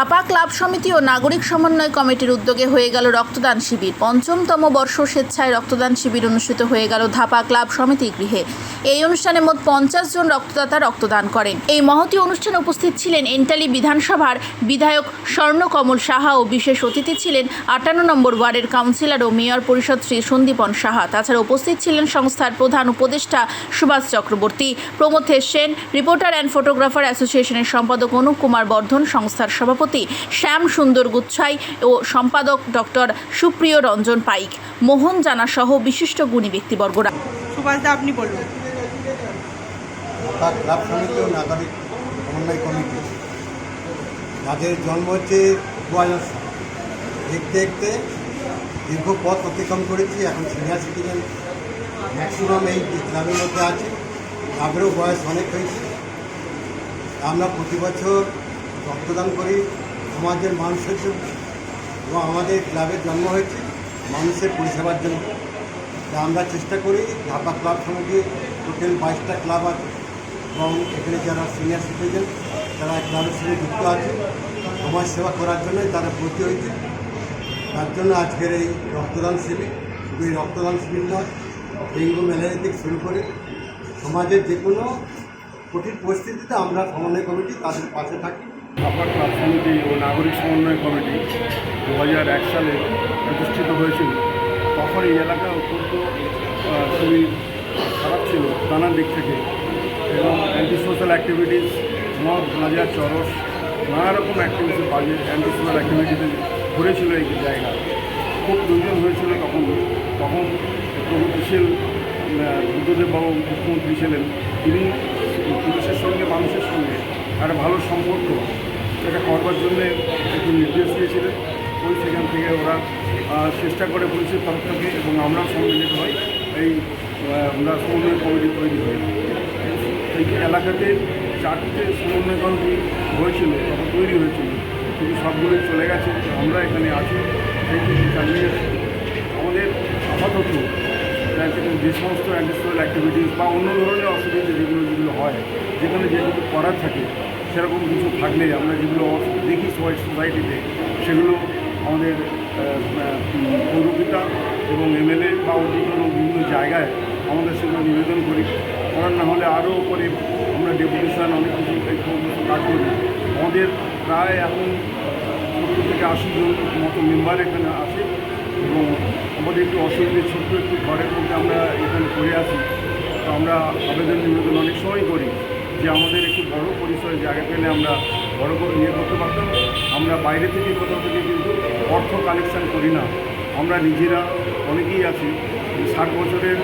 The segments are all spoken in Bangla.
ধাপা ক্লাব সমিতি ও নাগরিক সমন্বয় কমিটির উদ্যোগে হয়ে গেল রক্তদান শিবির। পঞ্চমতম বর্ষ স্বেচ্ছায় রক্তদান শিবির অনুষ্ঠিত হয়ে গেল ধাপা ক্লাব সমিতি গৃহে। এই অনুষ্ঠানে মোট পঞ্চাশ জন রক্তদাতা রক্তদান করেন। এই মহতি অনুষ্ঠানে উপস্থিত ছিলেন এন্টালি বিধানসভার বিধায়ক স্বর্ণকমল সাহা ও বিশেষ অতিথি ছিলেন আটান্ন নম্বর ওয়ার্ডের কাউন্সিলর ও মেয়র পরিষদ শ্রী সন্দীপন সাহা। তাছাড়া উপস্থিত ছিলেন সংস্থার প্রধান উপদেষ্টা Subhash Chakraborty Pramathesh Sen, reporter and photographer অ্যাসোসিয়েশনের সম্পাদক অনুপ কুমার বর্ধন, সংস্থার সভাপতি শ্যাম সুন্দর গুচ্ছাই ও সম্পাদক ডক্টর সুপ্রিয় রঞ্জন পাইক। মোহন জানা সহ বিশিষ্ট গুণী ব্যক্তিবর্গরা। সুভাষদা, আপনি বলুন। ঢাকা ক্লাব সমিতি ও নাগরিক সমন্বয় কমিটি। যাদের জন্ম হচ্ছে দু হাজার দেখতে দেখতে দীর্ঘ পথ অতিক্রম করেছি, এখন সিনিয়র সিটিজেন ম্যাক্সিমাম এই ক্লাবের মধ্যে আছে। তাদেরও বয়স অনেক হয়েছে। আমরা প্রতি বছর রক্তদান করি, সমাজের মানুষের জন্য এবং আমাদের ক্লাবের জন্ম হয়েছে মানুষের পরিষেবার জন্য। আমরা চেষ্টা করি, ঢাকা ক্লাব সমিতি, টোটাল বাইশটা ক্লাব আছে। এবং এখানে যারা সিনিয়র সিটিজেন তারা ক্লাবের সঙ্গে যুক্ত আছে। সমাজ সেবা করার জন্যই তারা ভর্তি হয়েছে তার জন্য আজকের এই রক্তদান শিবির, শুধু এই রক্তদান শিবির নয়, ডেঙ্গু ম্যালেরিয়া থেকে শুরু করে সমাজের যে কোনো কঠিন পরিস্থিতিতে আমরা সমন্বয় কমিটি তাদের পাশে থাকি। আপার ক্লাব সমিতি ও নাগরিক সমন্বয় কমিটি দু হাজার এক সালে প্রতিষ্ঠিত হয়েছিল। তখন এই এলাকা অত্যন্ত খুবই খারাপ ছিল। নানান দিক থেকে এবং অ্যান্টি সোশ্যাল অ্যাক্টিভিটিস মদ গাঁজা চরস নানা রকম অ্যাক্টিভিটিস বাজে অ্যান্টি সোশ্যাল অ্যাক্টিভিটিতে ঘুরেছিল এই জায়গা। খুব প্রয়োজন হয়েছিল তখন। তখন প্রগতিশীল আহ, বুদ্ধদেব বাবু মুখ্যমন্ত্রী ছিলেন। তিনি পুলিশের সঙ্গে মানুষের সঙ্গে একটা ভালো সম্পর্ক এটা করবার জন্যে একটু নির্দেশ দিয়েছিলেন। ওই সেখান থেকে ওরা চেষ্টা করে পুলিশের তরফ থেকে এবং আমরা সম্মিলিত হই এই আমরা সমন্বয় কমিটি তৈরি হই এই এলাকাতে চারটে সমন্বয় কমিটি হয়েছিল তৈরি হয়েছিল। কিন্তু সবগুলোই চলে গেছে আমরা এখানে আছি। সেই চালিয়ে আমাদের আপাতত যে সমস্ত অ্যান্টিসোয়াল অ্যাক্টিভিটিস বা অন্য ধরনের অসুবিধা যেগুলো যেগুলো হয়, যেখানে যেগুলো করার থাকে, সেরকম কিছু থাকলে আমরা যেগুলো দেখি সবাই সোসাইটিতে সেগুলো আমাদের পৌরপিতা এবং এমএলএ বা অন্য বিভিন্ন জায়গায় আমাদের সেগুলো নিবেদন করি। করার না হলে আরও উপরে আমরা ডেপুটেশন অনেক কিছু কাজ করি। আমাদের প্রায় এখন সত্তর থেকে আশি জন মতো মেম্বার এখানে আছে এবং আমাদের একটু অসুবিধে ছোট্ট একটু ঘরের মধ্যে আমরা এখানে করে আসি তো আমরা আবেদন নিবেদন অনেক সময় করি যে আমাদের একটু বড় পরিসরে জায়গা পেলে আমরা বড় করে নিয়ে করতে পারতাম। আমরা বাইরে থেকে কোথাও থেকে কিন্তু অর্থ কালেকশন করি না। আমরা নিজেরা অনেকেই আছি ষাট বছরের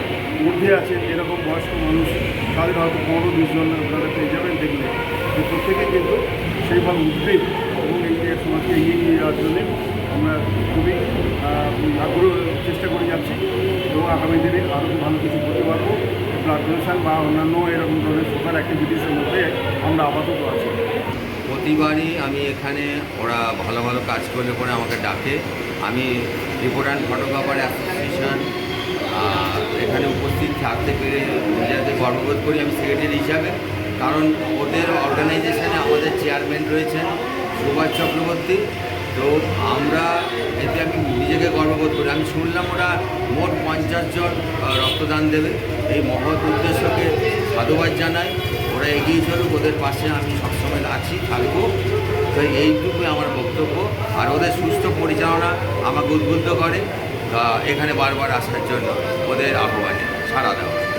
মধ্যে আছে এরকম বয়স্ক মানুষ, তাদের হয়তো পনেরো বিশ জন আপনারা পেয়ে যাবেন দেখলে। প্রত্যেকে কিন্তু সেইভাবে উদ্বেগ এবং এই যে সমাজকে এগিয়ে নিয়ে যাওয়ার জন্যে আমরা খুবই আগ্রহ চেষ্টা করে যাচ্ছি এবং আগামী দিনে আরও ভালো কিছু করতে পারব। ব্লাড ডোনেশন বা অন্যান্য এরকম ধরনের সোশ্যাল অ্যাক্টিভিটিসের মধ্যে আমরা আপাতত আছি। প্রতিবারই আমি এখানে, ওরা ভালো ভালো কাজ করলে পরে আমাকে ডাকে। আমি অ্যান্ড ফটোগ্রাফার অ্যাসোসিয়েশন এখানে উপস্থিত থাকতে পেরে নিজেকে গর্ববোধ করি আমি সেক্রেটারি হিসাবে। কারণ ওদের অর্গানাইজেশনে আমাদের চেয়ারম্যান রয়েছেন সুভাষ চক্রবর্তী। তো আমরা এতে আমি নিজেকে গর্ববোধ করি। আমি শুনলাম ওরা মোট পঞ্চাশ জন রক্তদান দেবে। এই মহৎ উদ্দেশ্যকে সাধুবাদ জানাই। ওরা এগিয়ে চলুক, ওদের পাশে আমি সবসময় আছি, থাকব। তো এইটুকুই আমার বক্তব্য। আর ওদের সুস্থ পরিচালনা আমাকে উদ্বুদ্ধ করে। এখানে বারবার আসার জন্য ওদের আহ্বানে সারা দেওয়া।